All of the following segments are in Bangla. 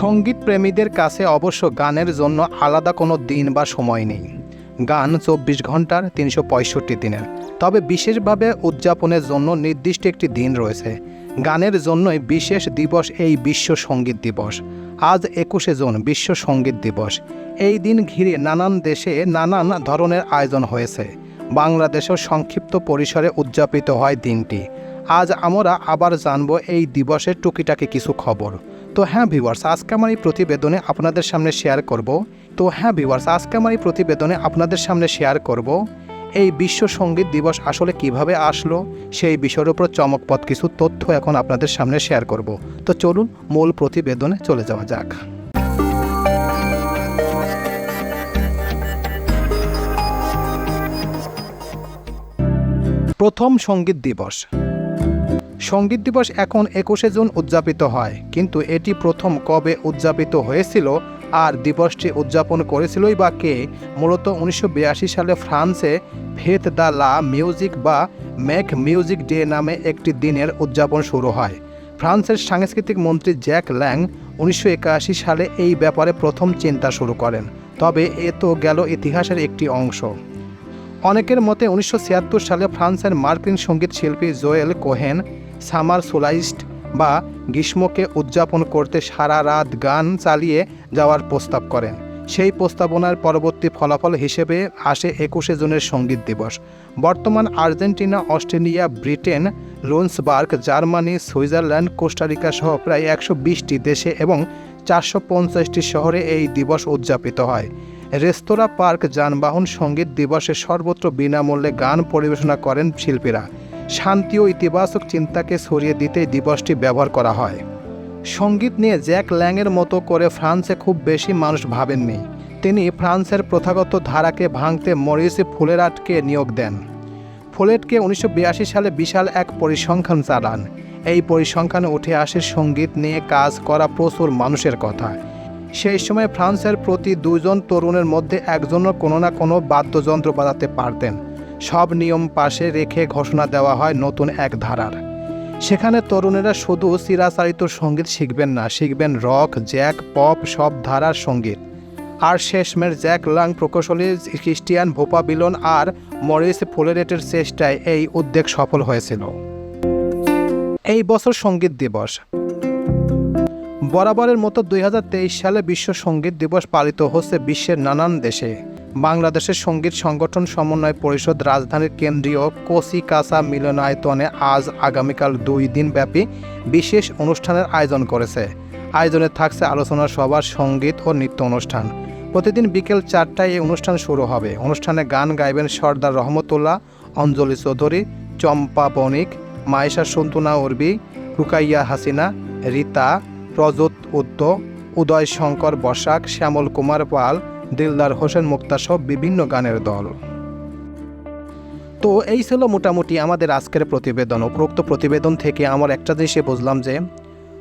সংগীত প্রেমীদের কাছে অবশ্য গানের জন্য আলাদা কোনো দিন বা সময় নেই। গান চব্বিশ ঘণ্টার তিনশো পঁয়ষট্টি দিনের। তবে বিশেষভাবে উদযাপনের জন্য নির্দিষ্ট একটি দিন রয়েছে। গানের জন্যই বিশেষ দিবস এই বিশ্ব সংগীত দিবস। আজ একুশে জুন, বিশ্ব সংগীত দিবস। এই দিন ঘিরে নানান দেশে নানান ধরনের আয়োজন হয়েছে। বাংলাদেশেও সংক্ষিপ্ত পরিসরে উদযাপিত হয় দিনটি। আজ আমরা আবার জানব এই দিবসের টুকিটাকি কিছু খবর। তো হ্যাঁ ভিউয়ার্স আজকে আমার এই প্রতিবেদনে আপনাদের সামনে শেয়ার করব। তো হ্যাঁ ভিউয়ার্স আজকে আমার এই প্রতিবেদনে আপনাদের সামনে শেয়ার করব, এই বিশ্ব সংগীত দিবস আসলে কীভাবে আসলো, সেই বিষয়ের উপর চমকপথ কিছু তথ্য এখন আপনাদের সামনে শেয়ার করব। তো চলুন মূল প্রতিবেদনে চলে যাওয়া যাক। প্রথম সংগীত দিবস। সংগীত দিবস এখন একুশে জুন উদযাপিত হয়। কিন্তু এটি প্রথম কবে উদযাপিত হয়েছিল আর দিবসটি উদযাপন করেছিলই বা কে, মূলত উনিশশো সালে ফ্রান্সে ফেত দ্য লা মিউজিক বা ম্যাক মিউজিক ডে নামে একটি দিনের উদযাপন শুরু হয়। ফ্রান্সের সাংস্কৃতিক মন্ত্রী জ্যাক ল্যাং উনিশশো একাশি সালে এই ব্যাপারে প্রথম চিন্তা শুরু করেন। তবে এ তো গেল ইতিহাসের একটি অংশ। অনেকের মতে উনিশশো ছিয়াত্তর সালে ফ্রান্সের মার্কিন সংগীত শিল্পী জোয়েল কোহেন সামার সোলাইস্ট বা গ্রীষ্মকে উদযাপন করতে সারা রাত গান চালিয়ে যাওয়ার প্রস্তাব করেন। সেই প্রস্তাবনার পরবর্তী ফলাফল হিসেবে আসে একুশে জুনের সংগীত দিবস। বর্তমান Argentina, Australia, Britain, Lunsberg, Germany, Switzerland, Costa Rica সহ প্রায় একশো বিশটি দেশে এবং চারশো পঞ্চাশটি শহরে এই দিবস উদযাপিত হয়। রেস্তোরাঁ, পার্ক, যানবাহন সংগীত দিবসে সর্বত্র বিনামূল্যে গান পরিবেশনা করেন শিল্পীরা। শান্তি ও ইতিবাচক চিন্তাকে সরিয়ে দিতে দিবসটি ব্যবহার করা হয়। সংগীত নিয়ে জ্যাক ল্যাংয়ের মতো করে ফ্রান্সে খুব বেশি মানুষ ভাবেননি। তিনি ফ্রান্সের প্রথাগত ধারাকে ভাঙতে মরিসি ফুলেরাটকে নিয়োগ দেন। ফুলেটকে উনিশশো বিরাশি সালে বিশাল এক পরিসংখ্যান চালান। এই পরিসংখ্যানে উঠে আসে সংগীত নিয়ে কাজ করা প্রচুর মানুষের কথা। সেই সময় ফ্রান্সের প্রতি দুজন তরুণের মধ্যে একজনও কোনো না কোনো বাদ্যযন্ত্র বাজাতে পারতেন। সব নিয়ম পাশে রেখে ঘোষণা দেওয়া হয় নতুন এক ধারার। সেখানে তরুণেরা শুধু চিরাচারিত সংগীত শিখবেন না, শিখবেন রক, জ্যাক, পপ, সব ধারার সংগীত। আর শেষমের জ্যাক লাং প্রকৌশলী খ্রিস্টিয়ান ভোপা বিলন আর মরিস ফোলেরেটের চেষ্টায় এই উদ্যোগ সফল হয়েছিল। এই বছর সংগীত দিবস। বরাবরের মতো দুই হাজার তেইশ সালে বিশ্ব সংগীত দিবস পালিত হচ্ছে বিশ্বের নানান দেশে। বাংলাদেশের সংগীত সংগঠন সমন্বয় পরিষদ রাজধানীর কেন্দ্রীয় কোসিকাসা মিলনায়তনে আজ আগামীকাল দুই দিন ব্যাপী বিশেষ অনুষ্ঠানের আয়োজন করেছে। আয়োজনে থাকছে আলোচনা সভার সংগীত ও নৃত্য অনুষ্ঠান। প্রতিদিন বিকেল চারটায় এই অনুষ্ঠান শুরু হবে। অনুষ্ঠানে গান গাইবেন সর্দার রহমতুল্লাহ, অঞ্জলি চৌধুরী, চম্পা বণিক, মায়েশা সন্তুনা উর্বি, রুকাইয়া হাসিনা, রীতা প্রজত উদ্দ উদয় শঙ্কর বসাক, শ্যামল কুমার পাল দিলদার হোসেন মুক্তা সব বিভিন্ন গানের দল। তো এই ছিল মোটামুটি আমাদের আজকের প্রতিবেদন। উপরোক্ত প্রতিবেদন থেকে আমার একটা জিনিসে বুঝলাম যে,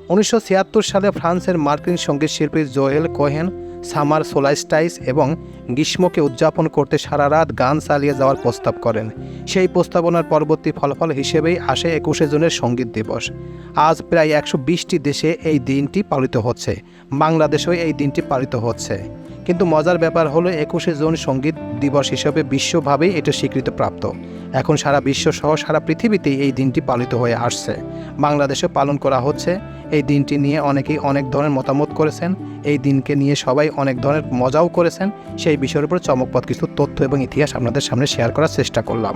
উনিশশো ছিয়াত্তর সালে ফ্রান্সের মার্কিন সংগীত শিল্পী জোয়েল কোহেন সামার সোলাইস্টাইস এবং গ্রীষ্মকে উদযাপন করতে সারা রাত গান চালিয়ে যাওয়ার প্রস্তাব করেন। সেই প্রস্তাবনার পরবর্তী ফলাফল হিসেবেই আসে একুশে জুনের সংগীত দিবস। আজ প্রায় একশো দেশে এই দিনটি পালিত হচ্ছে। বাংলাদেশেও এই দিনটি পালিত হচ্ছে। কিন্তু মজার ব্যাপার হলো একুশে জুন সংগীত দিবস হিসেবে বিশ্বভাবেই এটা স্বীকৃতপ্রাপ্ত। এখন সারা বিশ্ব সহ সারা পৃথিবীতেই এই দিনটি পালিত হয়ে আসছে। বাংলাদেশে পালন করা হচ্ছে। এই দিনটি নিয়ে অনেকেই অনেক ধরনের মতামত করেছেন। এই দিনকে নিয়ে সবাই অনেক ধরনের মজাও করেছেন। সেই বিষয়ের উপর চমকপথ কিছু তথ্য এবং ইতিহাস আপনাদের সামনে শেয়ার করার চেষ্টা করলাম।